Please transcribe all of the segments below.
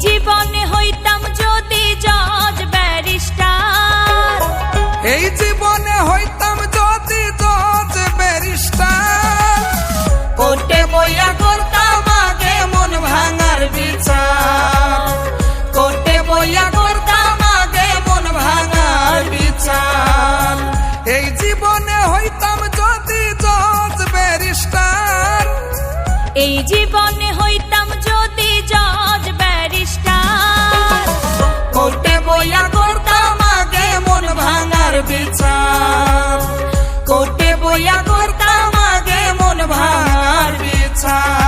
জীবনে হইতাম যদি জজ ব্যারিস্টার। এই জীবনে হইতাম যদি জজ ব্যারিস্টার। কোর্টে বইয়া করতাম আগে মন ভাঙার বিচার। কোর্টে বইয়া করতাম আগে মন ভাঙার বিচার। এই জীবনে হইতাম যদি জজ ব্যারিস্টার। এই জীবনে বইয়া করতাম আগে মন ভাঙার বিচার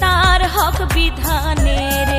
তার হক বিধানে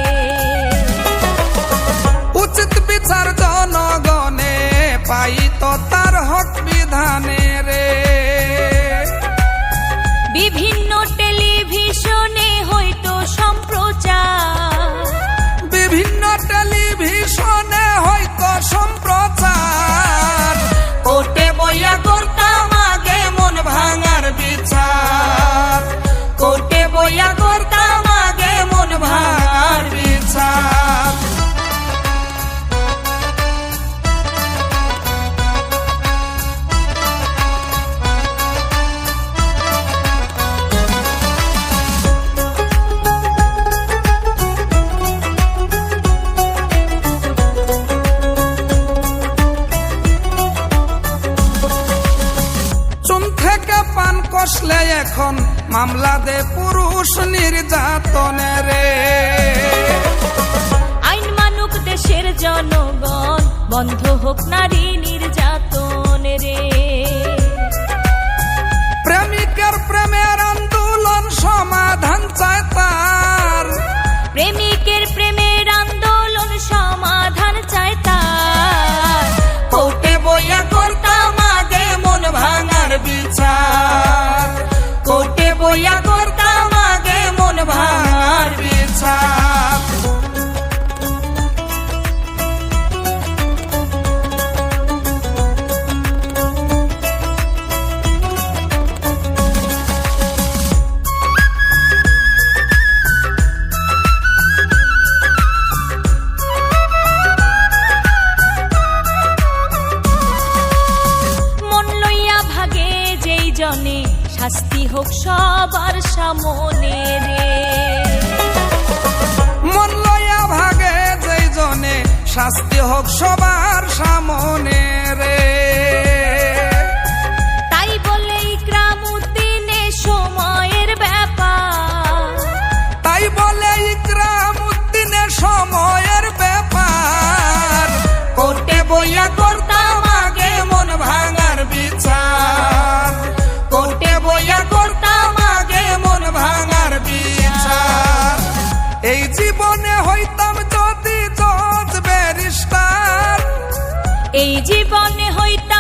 পান এখন মামলা দে পুরুষ নির্যাতনে রে। আইন মানুক দেশের জনগণ বন্ধ হোক নারী নির্যাতন রে। প্রেমিকের প্রেমের আন্দোলন সমাধান শাস্তি হোক সবার সামনে রে। মন লয়া ভাগে যেই জনে শাস্তি হোক সবার জীবনে হইতাম যদি জজ ব্যারিস্টার। এই জীবনে হইতাম